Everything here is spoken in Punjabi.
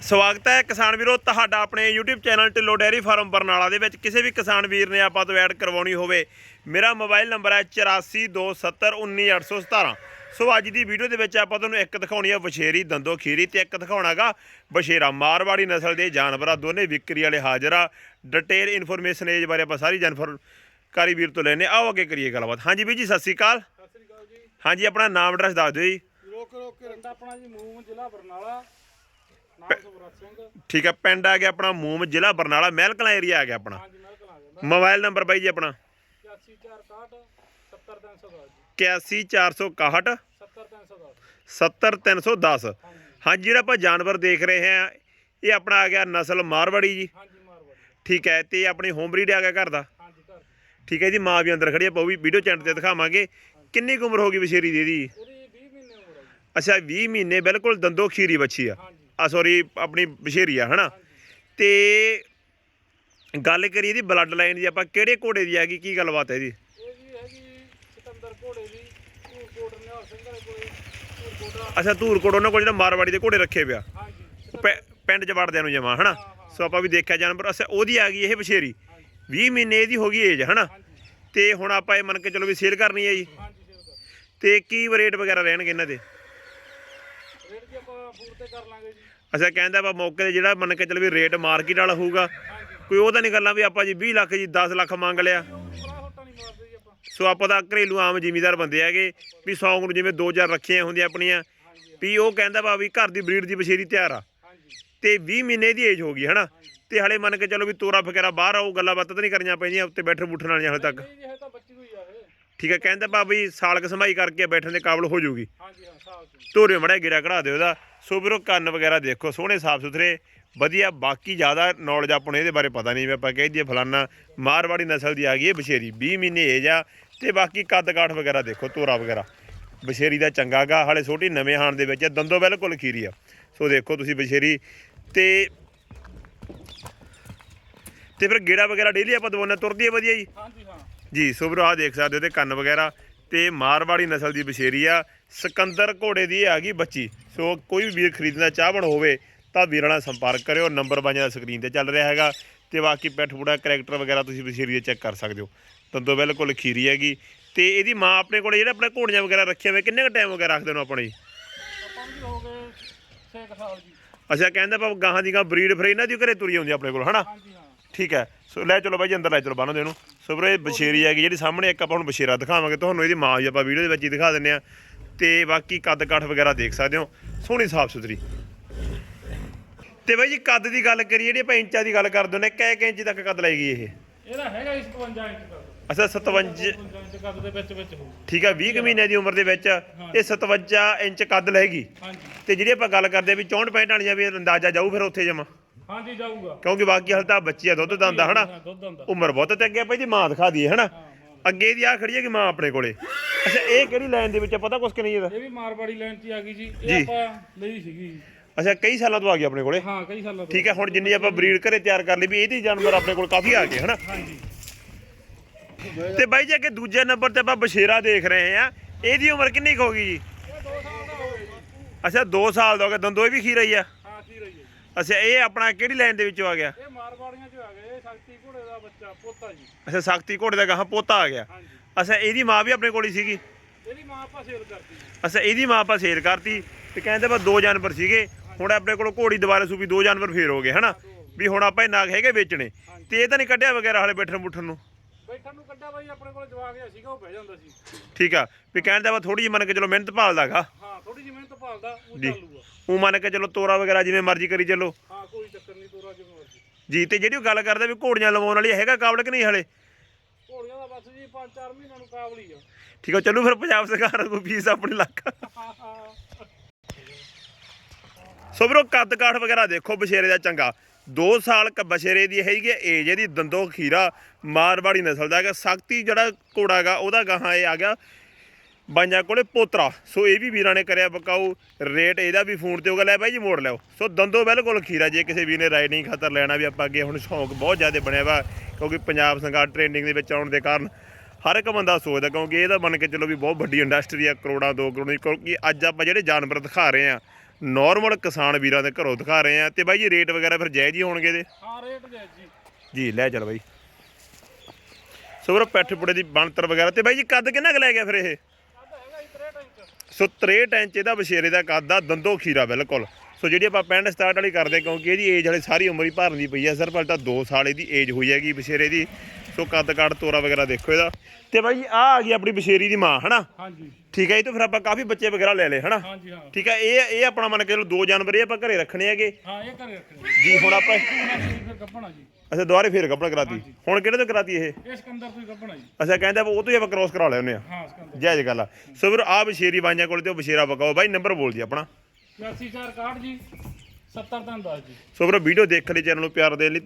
ਸਵਾਗਤ ਹੈ ਕਿਸਾਨ ਵੀਰੋ ਤੁਹਾਡਾ ਆਪਣੇ YouTube channel Dhillon dairy farm Barnala ਦੇ ਵਿੱਚ। ਕਿਸੇ ਵੀ ਕਿਸਾਨ ਵੀਰ ਨੇ ਆਪਾਂ ਤੋਂ ਐਡ ਕਰਵਾਉਣੀ ਹੋਵੇ ਮੇਰਾ ਮੋਬਾਈਲ ਨੰਬਰ ਹੈ 8427191817 ਸੋ ਅੱਜ ਦੀ ਵੀਡੀਓ ਦੇ ਵਿੱਚ ਆਪਾਂ ਤੁਹਾਨੂੰ ਇੱਕ ਦਿਖਾਉਣੀ ਹੈ ਵਛੇਰੀ ਦੰਦੋ ਖੀਰੀ ਤੇ ਇੱਕ ਦਿਖਾਉਣਾਗਾ ਬਸ਼ੇਰਾ ਮਾਰਵਾੜੀ ਨਸਲ ਦੇ ਜਾਨਵਰਾਂ ਦੋਨੇ ਵਿਕਰੀ ਵਾਲੇ ਹਾਜ਼ਰ ਆ। ਡਿਟੇਲ ਇਨਫੋਰਮੇਸ਼ਨ ਇਸ ਬਾਰੇ ਆਪਾਂ ਸਾਰੀ ਜਾਣਕਾਰੀ ਵੀਰ ਤੋਂ ਲੈਣੇ ਆਓ ਅੱਗੇ ਕਰੀਏ ਗੱਲਬਾਤ। ਹਾਂਜੀ ਵੀਰ ਜੀ ਸਤਿ ਸ਼੍ਰੀ ਅਕਾਲ। ਸਤਿ ਸ੍ਰੀ ਅਕਾਲ ਜੀ। ਹਾਂਜੀ ਆਪਣਾ ਨਾਮ ਐਡਰੈਸ ਦੱਸ ਦਿਓ ਜੀ। ਰੋਕ ਰੋਕ ਕੇ ਰੰਡਾ ਆਪਣਾ ਜੀ ਮੂੰਹ ਜ਼ਿਲ੍ਹਾ ਬਰਨਾਲਾ। ਠੀਕ ਹੈ ਪਿੰਡ ਆ ਗਿਆ ਆਪਣਾ ਮੂਮ ਜ਼ਿਲ੍ਹਾ ਬਰਨਾਲਾ ਮਹਿਲਕਲਾਂ ਏਰੀਆ ਆ ਗਿਆ ਆਪਣਾ। ਮੋਬਾਈਲ ਨੰਬਰ ਬਾਈ ਜੀ ਆਪਣਾ। 8461 70310 ਜੀ। 81461 70310 70310 ਹਾਂਜੀ। ਹਾਂਜੀ ਜਿਹੜਾ ਆਪਾਂ ਜਾਨਵਰ ਦੇਖ ਰਹੇ ਹਾਂ ਇਹ ਆਪਣਾ ਆ ਗਿਆ ਨਸਲ ਮਾਰਵਾੜੀ ਜੀ। ਠੀਕ ਹੈ ਤੇ ਆਪਣੀ ਹੋਮ ਬਰੀਡ ਆ ਗਿਆ ਘਰ ਦਾ। ਠੀਕ ਹੈ ਜੀ ਮਾਂ ਵੀ ਅੰਦਰ ਖੜੀ ਆ ਆਪਾਂ ਉਹ ਵੀ ਵੀਡੀਓ ਚੈਨਲ ਤੇ ਦਿਖਾਵਾਂਗੇ। ਕਿੰਨੀ ਕੁ ਉਮਰ ਹੋ ਗਈ ਬਸ਼ੇਰੀ ਦੀ ਇਹਦੀ? ਉਹਦੀ 20 ਮਹੀਨੇ ਉਮਰ ਹੈ ਜੀ। ਅੱਛਾ 20 ਮਹੀਨੇ ਬਿਲਕੁਲ ਦੰਦੋ ਖੀਰੀ ਬੱਚੀ ਆ। ਆ ਸੌਰੀ ਆਪਣੀ ਬਸ਼ੇਰੀ ਆ ਹਨਾ? ਤੇ ਗੱਲ ਕਰੀਏ ਇਹਦੀ ਬਲੱਡ ਲਾਈਨ ਦੀ ਆਪਾਂ ਕਿਹੜੇ ਘੋੜੇ ਦੀ ਹੈਗੀ ਕੀ ਗੱਲਬਾਤ ਹੈ ਇਹਦੀ? ਇਹ ਜੀ ਹੈਗੀ ਸਿਕੰਦਰ ਘੋੜੇ ਦੀ ਧੂਰ ਕੋਟ ਨਿਹਾਲ ਸਿੰਘ ਵਾਲੇ ਕੋਲੇ ਧੂਰ ਕੋਟ ਅੱਛਾ ਧੂਰਕੋਟ ਉਹਨਾਂ ਕੋਲ ਜਿਹੜਾ ਮਾਰਵਾੜੀ ਦੇ ਘੋੜੇ ਰੱਖੇ ਪਿਆ। ਹਾਂਜੀ ਪਿੰਡ ਚ ਵੜਦਿਆਂ ਨੂੰ ਜਮਾ ਹਨਾ? ਸੋ ਆਪਾਂ ਵੀ ਦੇਖਿਆ ਜਾਨਵਰ ਅੱਛਾ ਉਹਦੀ ਆ ਗਈ ਇਹ ਬਸ਼ੇਰੀ। 20 ਮਹੀਨੇ ਦੀ ਹੋ ਗਈ ਏਜ ਹਨਾ? ਤੇ ਹੁਣ ਆਪਾਂ ਇਹ ਮੰਨ ਕੇ ਚਲੋ ਵੀ ਸੇਲ ਕਰਨੀ ਹੈ ਜੀ। ਤੇ ਕੀ ਰੇਟ ਵਗੈਰਾ ਰਹਿਣਗੇ ਇਹਨਾਂ ਦੇ? ਰੇਟ ਜੀ ਆਪਾਂ ਫੂਡ ਤੇ ਕਰ ਲਾਂਗੇ ਜੀ। ਅੱਛਾ ਕਹਿੰਦਾ ਆਪਾਂ ਮੌਕੇ ਤੇ ਜਿਹੜਾ ਮੰਨ ਕੇ ਚਲੋ ਵੀ ਰੇਟ ਮਾਰਕੀਟ ਵਾਲਾ ਹੋਊਗਾ ਕੋਈ ਉਹ ਤਾਂ ਨਹੀਂ ਗੱਲਾਂ ਵੀ ਆਪਾਂ ਜੀ 20 ਲੱਖ ਜੀ 10 ਲੱਖ ਮੰਗ ਲਿਆ। ਉਹ ਬੜਾ ਹੋਟਾ ਨਹੀਂ ਮਾਰਦੇ ਜੀ ਆਪਾਂ। ਸੋ ਆਪਾਂ ਤਾਂ ਘਰੇਲੂ ਆਮ ਜ਼ਿਮੀਦਾਰ ਬੰਦੇ ਹੈਗੇ ਵੀ 100 ਨੂੰ ਜਿਵੇਂ 2000 ਰੱਖੀਆਂ ਹੁੰਦੀਆਂ ਆਪਣੀਆਂ ਵੀ ਉਹ ਕਹਿੰਦਾ ਵਾ ਵੀ ਘਰ ਦੀ ਬਰੀਡ ਦੀ ਬਸ਼ੇਰੀ ਤਿਆਰ ਆ। ਤੇ 20 ਮਹੀਨੇ ਦੀ ਏਜ ਹੋ ਗਈ ਹਨਾ? ਤੇ ਹਲੇ ਮੰਨ ਕੇ ਚਲੋ ਵੀ ਤੋਰਾ ਫਕਰਾ ਬਾਹਰ ਆਉ ਗੱਲਾਂ ਬਾਤਾਂ ਤਾਂ ਨਹੀਂ ਕਰਨੀਆਂ ਪੈਂਦੀਆਂ ਉੱਤੇ ਬੈਠੇ ਬੁੱਠਣ ਵਾਲੀਆਂ ਹਲੇ ਤੱਕ। ਨਹੀਂ ਜੀ ਇਹ ਤਾਂ ਬੱਚੀ ਹੋਈ ਆ ਇਹ ਠੀਕ ਹੈ ਕਹਿੰਦਾ ਬਾ ਵੀ ਸਾਲ ਕਸਮਾਈ ਕਰਕੇ ਬੈਠਣ ਦੇ ਕਾਬਲ ਹੋ ਜਾਊਗੀ। ਹਾਂਜੀ ਹਾਂ ਸਾਲ ਚ ਧੋਰੇ ਮੜਾ ਗਿਰਾ ਕਢਾ ਦਿਓ ਉਹਦਾ। ਸੋ ਵੀਰੋ ਕੰਨ ਵਗੈਰਾ ਦੇਖੋ ਸੋਹਣੇ ਸਾਫ਼ ਸੁਥਰੇ ਵਧੀਆ ਬਾਕੀ ਜ਼ਿਆਦਾ ਨੌਲੇਜ ਆਪਾਂ ਨੂੰ ਇਹਦੇ ਬਾਰੇ ਪਤਾ ਨਹੀਂ ਵੀ ਆਪਾਂ ਕਹਿ ਦਈਏ ਫਲਾਨਾ ਮਾਰਵਾੜੀ ਨਸਲ ਦੀ ਆ ਗਈ ਹੈ ਬਸ਼ੇਰੀ 20 ਮਹੀਨੇ ਏਜ ਆ। ਤੇ ਬਾਕੀ ਕੱਦ ਕਾਠ ਵਗੈਰਾ ਦੇਖੋ ਤੋਰਾ ਵਗੈਰਾ। ਬਸ਼ੇਰੀ ਦਾ ਚੰਗਾ ਗਾ ਹਾਲੇ ਛੋਟੀ ਨਵੇਂ ਹਾਣ ਦੇ ਵਿੱਚ ਆ, ਦੰਦੋ ਬਿਲਕੁਲ ਖੀਰੀ ਆ। ਸੋ ਦੇਖੋ ਤੁਸੀਂ ਬਸ਼ੇਰੀ ਤੇ ਤੇ ਫਿਰ ਗੇੜਾ ਵਗੈਰਾ ਡੇਲੀ ਆਪਾਂ ਦਵਾਉਣਾ ਤੁਰਦੀ ਹੈ ਵਧੀਆ ਜੀ? ਹਾਂਜੀ ਜੀ ਸੋ ਵੀਰੋ ਆਹ ਦੇਖ ਸਕਦੇ ਹੋ ਤੇ ਕੰਨ ਵਗੈਰਾ ਤੇ ਮਾਰਵਾੜੀ ਨਸਲ ਦੀ ਬਸ਼ੇਰੀ ਆ। ਸਿਕੰਦਰ ਘੋੜੇ ਦੀ ਆ ਗਈ ਬੱਚੀ। ਸੋ ਕੋਈ ਵੀ ਵੀਰ ਖਰੀਦਣਾ ਚਾਹਵਣ ਹੋਵੇ ਤਾਂ ਵੀਰਾਂ ਨਾਲ ਸੰਪਰਕ ਕਰਿਓ। ਨੰਬਰ ਬਾਈਆਂ ਦਾ ਸਕਰੀਨ ਤੇ ਚੱਲ ਰਿਹਾ ਹੈਗਾ ਤੇ ਬਾਕੀ ਪੈਠ ਪੂੜਾ ਕਰੈਕਟਰ ਵਗੈਰਾ ਤੁਸੀਂ ਬਸ਼ੇਰੀ ਦੇ ਚੈੱਕ ਕਰ ਸਕਦੇ ਹੋ। ਤੰਦੋ ਬਿਲਕੁਲ ਖੀਰੀ ਹੈਗੀ। ਤੇ ਇਹਦੀ ਮਾਂ ਆਪਣੇ ਕੋਲੇ ਜਿਹੜੇ ਆਪਣੇ ਘੋੜੀਆਂ ਵਗੈਰਾ ਰੱਖੀਆਂ ਹੋਏ ਕਿੰਨੇ ਕ ਟਾਈਮ ਵਗੈਰਾ ਰੱਖਦੇ ਨੂੰ ਆਪਣੇ ਜੀ ਆਪਾਂ ਨੂੰ ਵੀ ਹੋ ਗਏ 6 ਸਾਲ ਜੀ? ਅੱਛਾ ਕਹਿੰਦਾ ਪਾ ਗਾਹਾਂ ਦੀ ਗਾਂ ਬਰੀਡ ਫਿਰ ਇਹਨਾਂ ਦੀ ਘਰੇ ਤੁਰੀ ਆਉਂਦੀ ਆਪਣੇ ਕੋਲ ਹਨਾ? ਠੀਕ ਹੈ। ਸੋ ਲੈ ਚਲੋ ਬਾਈ ਜੀ ਅੰਦਰ ਲੈ ਚਲੋ ਬੰਨੋ ਦੇ ਇਹਨੂੰ। ਸੋ ਵੀਰੋ ਇਹ ਬਸ਼ੇਰੀ ਹੈਗੀ ਜਿਹੜੀ ਸਾਹਮਣੇ ਇੱਕ ਆਪਾਂ ਹੁਣ ਬਸ਼ੇਰਾ ਦਿਖਾਵਾਂਗੇ ਤੁਹਾਨੂੰ ਇਹਦੀ ਮਾਂ ਵੀ ਆਪਾਂ ਵੀਡੀਓ ਦੇ ਵਿੱਚ ਹੀ ਦਿਖਾ ਦਿੰਨੇ ਆ। ਤੇ ਬਾਕੀ ਕੱਦ ਕਾਠ ਵਗੈਰਾ ਦੇਖ ਸਕਦੇ ਹੋ ਸੋਹਣੀ ਸਾਫ਼ ਸੁਥਰੀ। ਤੇ ਬਾਈ ਜੀ ਕੱਦ ਦੀ ਗੱਲ ਕਰੀਏ ਜਿਹੜੀ ਆਪਾਂ ਇੰਚਾਂ ਦੀ ਗੱਲ ਕਰਦੇ ਨੇ ਕਿਹ ਕਿ ਇੰਚ ਤੱਕ ਕੱਦ ਲਾਏਗੀ ਇਹ? ਇਹਦਾ ਹੈਗਾ ਜੀ 57 ਇੰਚ ਦਾ ਅੱਛਾ 57 57 ਇੰਚ ਕੱਦ ਦੇ ਵਿੱਚ ਵਿੱਚ ਹੋਊ। ਠੀਕ ਹੈ 20 ਕੁ ਮਹੀਨੇ ਦੀ ਉਮਰ ਦੇ ਵਿੱਚ ਇਹ 57 ਇੰਚ ਕੱਦ ਲਏਗੀ। ਹਾਂਜੀ। ਤੇ ਜਿਹੜੀ ਆਪਾਂ ਗੱਲ ਕਰਦੇ ਵੀ 64 65 ਵਾਲੀਆਂ ਵੀ ਅੰਦਾਜ਼ਾ ਜਾਊ ਫਿਰ ਉੱਥੇ ਜਮਾ? ਹਾਂਜੀ ਜਾਊਗਾ। ਕਿਉਂਕਿ ਬਾਕੀ ਹਾਲ ਤਾਂ ਬੱਚੀ ਆ ਦੁੱਧ ਦੰਦਾ ਹਨਾ? ਦੁੱਧ ਉਮਰ ਬਹੁਤ ਤੇ ਅੱਗੇ ਆਪਾਂ ਜੀ ਮਾਂ ਦਿਖਾ ਦਈਏ ਹਨਾ? ਅੱਗੇ ਦੀ ਆ ਖੜੀ ਹੈ ਕਿ ਮਾਂ ਆਪਣੇ ਕੋਲੇ? ਅੱਛਾ ਇਹ ਕਿਹੜੀ ਲਾਈਨ ਦੇ ਵਿੱਚ ਆ, ਪਤਾ ਕੁਛ ਕਿ ਨਹੀਂ ਇਹਦਾ? ਇਹ ਵੀ ਮਾਰਵਾੜੀ ਲਾਈਨ 'ਚ ਆ ਗਈ ਜੀ। ਇਹ ਆਪਾਂ ਲਈ ਸੀਗੀ। ਅੱਛਾ ਕਈ ਸਾਲਾਂ ਤੋਂ ਆ ਗਈ ਆਪਣੇ ਕੋਲੇ? ਹਾਂ ਕਈ ਸਾਲਾਂ ਤੋਂ ਠੀਕ ਹੈ ਹੁਣ ਜਿੰਨੀ ਆਪਾਂ ਬਰੀਡ ਘਰੇ ਤਿਆਰ ਕਰ ਲਈ ਵੀ ਇਹਦੀ ਜਾਨਵਰ ਆਪਣੇ ਕੋਲ ਕਾਫੀ ਆ ਗਏ ਹਨਾ? ਹਾਂਜੀ। ਤੇ ਬਾਈ ਜੀ ਅੱਗੇ ਦੂਜੇ ਨੰਬਰ ਤੇ ਆਪਾਂ ਬਸ਼ੇਰਾ ਦੇਖ ਰਹੇ ਆ। ਇਹਦੀ ਉਮਰ ਕਿੰਨੀ ਕੁ ਹੋ ਗਈ ਜੀ? ਇਹ 2 ਸਾਲ ਦਾ ਹੋ ਗਿਆ ਜੀ। ਅੱਛਾ 2 ਸਾਲ ਦਾ ਹੋ ਗਿਆ ਦੰਦੋ ਇਹ ਵੀ ਖੀ ਰਹੀ ਆ। ਅੱਛਾ ਇਹ ਆਪਣਾ ਕਿਹੜੀ ਲਾਈਨ ਦੇ ਵਿੱਚੋਂ ਆ ਗਿਆ? ਇਹ ਮਾਰਵਾੜੀਆਂ 'ਚ ਆ ਗਏ ਇਹ ਸ਼ਕਤੀ ਘੋੜੇ ਦਾ ਬੱਚਾ ਪੋਤਾ ਜੀ। ਅੱਛਾ ਸ਼ਕਤੀ ਘੋੜੇ ਦਾ ਗਾਹਾਂ ਪੋਤਾ ਆ ਗਿਆ। ਹਾਂਜੀ। ਅੱਛਾ ਇਹਦੀ ਮਾਂ ਵੀ ਆਪਣੇ ਕੋਲ ਹੀ ਸੀਗੀ? ਇਹਦੀ ਮਾਂ ਆਪਾਂ ਸੇਲ ਕਰਤੀ ਜੀ। ਅੱਛਾ ਇਹਦੀ ਮਾਂ ਆਪਾਂ ਸੇਲ ਕਰਤੀ ਤੇ ਕਹਿੰਦੇ ਬਾ ਦੋ ਜਾਨਵਰ ਸੀਗੇ। ਹੁਣ ਆਪਣੇ ਕੋਲ ਘੋੜੀ ਦੁਬਾਰਾ ਸੂਪੀ ਦੋ ਜਾਨਵਰ ਫੇਰ ਹੋ ਗਏ ਹਨਾ? ਵੀ ਹੁਣ ਆਪਾਂ ਇਹ ਨਾਗ ਹੈਗੇ ਵੇਚਣੇ। ਤੇ ਇਹ ਤਾਂ ਨਹੀਂ ਕੱਢਿਆ ਵਗੈਰਾ ਹਲੇ ਬੈਠਣ ਬੁੱਠਣ ਨੂੰ? ਬੈਠਣ ਨੂੰ ਕੱਢਿਆ ਬਾਈ ਆਪਣੇ ਕੋਲ ਜਵਾਕ ਜਿਹਾ ਸੀਗਾ ਉਹ ਬਹਿ ਜਾਂਦਾ ਸੀ। ਠੀਕ ਆ ਵੀ ਕਹਿੰਦਾ ਵਾ ਥੋੜੀ ਜਿਹੀ ਮੰਨ ਕੇ ਚਲੋ ਮਿਹਨਤ ਭਾਲਦਾਗਾ ਹਾਂ ਥੋੜੀ ਜਿਹੀ ਮਿਹਨਤ ਭਾਲਦਾ ਉਹ ਜੀ। ਚੱਲੂਗਾ ਉਹ ਮੰਨ ਕੇ ਚਲੋ ਤੋਰਾ ਵਗੈਰਾ ਜਿਵੇਂ ਮਰਜ਼ੀ ਕਰੀ ਚੱਲੋ। ਹਾਂ ਕੋਈ ਚੱਕਰ ਨਹੀਂ ਤੋਰਾ ਜਿਵੇਂ ਮਰਜ਼ੀ। ਜੀ ਤੇ ਜਿਹੜੀ ਉਹ ਗੱਲ ਕਰਦਾ ਵੀ ਘੋੜੀਆਂ ਲਵਾਉਣ ਵਾਲੀ ਹੈਗਾ ਕਾਬਲ ਕਿ ਨਹੀਂ ਹਲੇ? ਘੋੜੀਆਂ ਦਾ ਬਸ ਜੀ 5-4 ਮਹੀਨਿਆਂ ਨੂੰ ਕਾਬਲੀ ਆ। ਠੀਕ ਆ ਚੱਲੂ ਫਿਰ ਪੰਜਾਬ ਸਰਕਾਰ ਨੂੰ ਫੀਸ ਆਪਣੀ ਲੱਖ। ਸੋ ਵੀਰੋ ਕੱਦ ਕਾਠ ਵਗੈਰਾ ਦੇਖੋ ਬਸ਼ੇਰੇ ਦਾ ਚੰਗਾ। 2 ਸਾਲ ਕ ਬਸ਼ੇਰੇ ਦੀ ਹੈਗੀ ਹੈ ਏਜ ਇਹਦੀ ਦੰਦੋ ਖੀਰਾ ਮਾਰਵਾੜੀ ਨਸਲ ਦਾ ਹੈਗਾ। ਸਖਤੀ ਜਿਹੜਾ ਘੋੜਾ ਹੈਗਾ ਉਹਦਾ ਗਾਹਾਂ ਇਹ ਆ ਗਿਆ। ਬਾਈਆਂ ਕੋਲੇ ਪੋਤਰਾ। ਸੋ ਇਹ ਵੀ ਵੀਰਾਂ ਨੇ ਕਰਿਆ ਬਕਾਊ ਰੇਟ ਇਹਦਾ ਵੀ ਫੋਨ ਤੇ ਹੋਗਾ ਲੈ ਬਾਈ ਜੀ ਮੋੜ ਲਿਓ ਸੋ ਦੰਦੋ ਬਿਲਕੁਲ ਖੀਰਾ ਜੇ ਕਿਸੇ ਵੀਰ ਨੇ ਰਾਈਡਿੰਗ ਖਾਤਰ ਲੈਣਾ ਵੀ ਆਪਾਂ ਅੱਗੇ ਹੁਣ ਸ਼ੌਂਕ ਬਹੁਤ ਜ਼ਿਆਦਾ ਬਣਿਆ ਵਾ ਕਿਉਂਕਿ ਪੰਜਾਬ ਸੰਗਾਰ ਟ੍ਰੇਨਿੰਗ ਦੇ ਵਿੱਚ ਆਉਣ ਦੇ ਕਾਰਨ ਹਰ ਇੱਕ ਬੰਦਾ ਸੋਚਦਾ ਕਿਉਂਕਿ ਇਹ ਤਾਂ ਮੰਨ ਕੇ ਚੱਲੋ ਵੀ ਬਹੁਤ ਵੱਡੀ ਇੰਡਸਟਰੀ ਆ ਕਰੋੜਾਂ ਦੋ ਕਰੋੜ ਦੀ ਕਿਉਂਕਿ ਅੱਜ ਆਪਾਂ ਜਿਹੜੇ ਜਾਨਵਰ ਦਿਖਾ ਰਹੇ ਆ ਨਾਰਮਲ ਕਿਸਾਨ ਵੀਰਾਂ ਦੇ ਘਰੋਂ ਦਿਖਾ ਰਹੇ ਆ ਤੇ ਬਾਈ ਜੀ ਰੇਟ ਵਗੈਰਾ ਫਿਰ ਜਾਇਜ਼ ਹੀ ਹੋਣਗੇ ਇਹਦੇ? ਹਾਂ ਰੇਟ ਜਾਇਜ਼ ਜੀ। ਜੀ ਲੈ ਚੱਲ ਬਾਈ। ਸੋ ਵੀਰੋ ਪੈਠ ਪੁੜੇ ਦੀ ਬਣਤਰ ਵਗੈਰਾ ਤੇ ਬਾਈ ਜੀ ਕੱਦ ਕਿੰਨਾ ਕੁ ਲੈ ਗਿਆ ਫਿਰ ਇਹ ਕੱਦ ਹੈਗਾ ਜੀ 63 ਇੰਚ ਸੋ 63 ਇੰਚ ਇਹਦਾ ਬਸ਼ੇਰੇ ਦਾ ਕੱਦ ਆ ਦੰਦੋ ਖੀਰਾ ਬਿਲਕੁਲ। ਸੋ ਜਿਹੜੀ ਆਪਾਂ ਪੈਂਟ ਸਟਾਰਟ ਵਾਲੀ ਕਰਦੇ ਕਿਉਂਕਿ ਇਹਦੀ ਏਜ ਹਲੇ ਸਾਰੀ ਉਮਰ ਹੀ ਭਰਨ ਦੀ ਪਈ ਆ ਸਿਰਫ ਹਲੇ ਤਾਂ 2 ਸਾਲ ਇਹਦੀ ਏਜ ਹੋਈ ਹੈਗੀ ਬਸ਼ੇਰੇ ਦੀ। ਸੋ ਕੱਦ ਕਾੜ ਤੋਰਾ ਵਗੈਰਾ ਦੇਖੋ ਇਹਦਾ। ਤੇ ਬਾਈ ਆ ਆ ਗਈ ਆਪਣੀ ਬਸ਼ੇਰੀ ਦੀ ਮਾਂ ਹਨਾ? ਹਾਂਜੀ। ਠੀਕ ਹੈ ਜੀ ਤੇ ਫਿਰ ਆਪਾਂ ਕਾਫੀ ਬੱਚੇ ਵਗੈਰਾ ਲੈ ਲਏ ਹਨਾ? ਹਾਂਜੀ ਹਾਂ। ਠੀਕ ਹੈ ਇਹ ਇਹ ਆਪਣਾ ਮੰਨ ਕੇ ਚਲੋ ਦੋ ਜਾਨਵਰ ਇਹ ਆਪਾਂ ਘਰੇ ਰੱਖਣੇ ਹੈਗੇ। ਹਾਂ ਇਹ ਘਰੇ ਰੱਖਣੀ। ਜੀ ਹੁਣ ਆਪਾਂ ਫਿਰ ਕੱਪਣਾ ਜੀ। ਅੱਛਾ ਦੁਬਾਰੇ ਫੇਰ ਕੱਪੜਾ ਕਰਾਤੀ। ਹੁਣ ਕਿਹੜੇ ਤੋਂ ਕਰਾਤੀ ਇਹ? ਇਹ ਸਿਕੰਦਰ ਤੋਂ ਹੀ ਕੱਪਣਾ ਜੀ। ਅੱਛਾ ਕਹਿੰਦਾ ਉਹ ਤੋਂ ਹੀ ਆਪਾਂ ਕ੍ਰੋਸ ਕਰਾ ਲਿਆ ਆ ਹਾਂ ਸਿਕੰਦਰ। ਜਾਇਜ਼ ਗੱਲ ਆ। ਸੋ ਵੀਰ ਆ ਬਸ਼ੇਰੀ ਬਾਈਆਂ ਕੋਲ ਤੇ ਉਹ ਬਸ਼ੇਰਾ ਬਕਾਓ ਬਾਈ ਨੰਬਰ ਬੋਲ ਜੀ ਆਪਣਾ। 84 4 61 ਜੀ 70 ਤਾਂ 10 ਜੀ। ਸੋ ਵੀਰ ਵੀਡੀਓ ਦੇਖਣ ਲਈ ਚੈਨਲ ਨੂੰ ਪਿਆਰ ਦੇਣ ਲਈ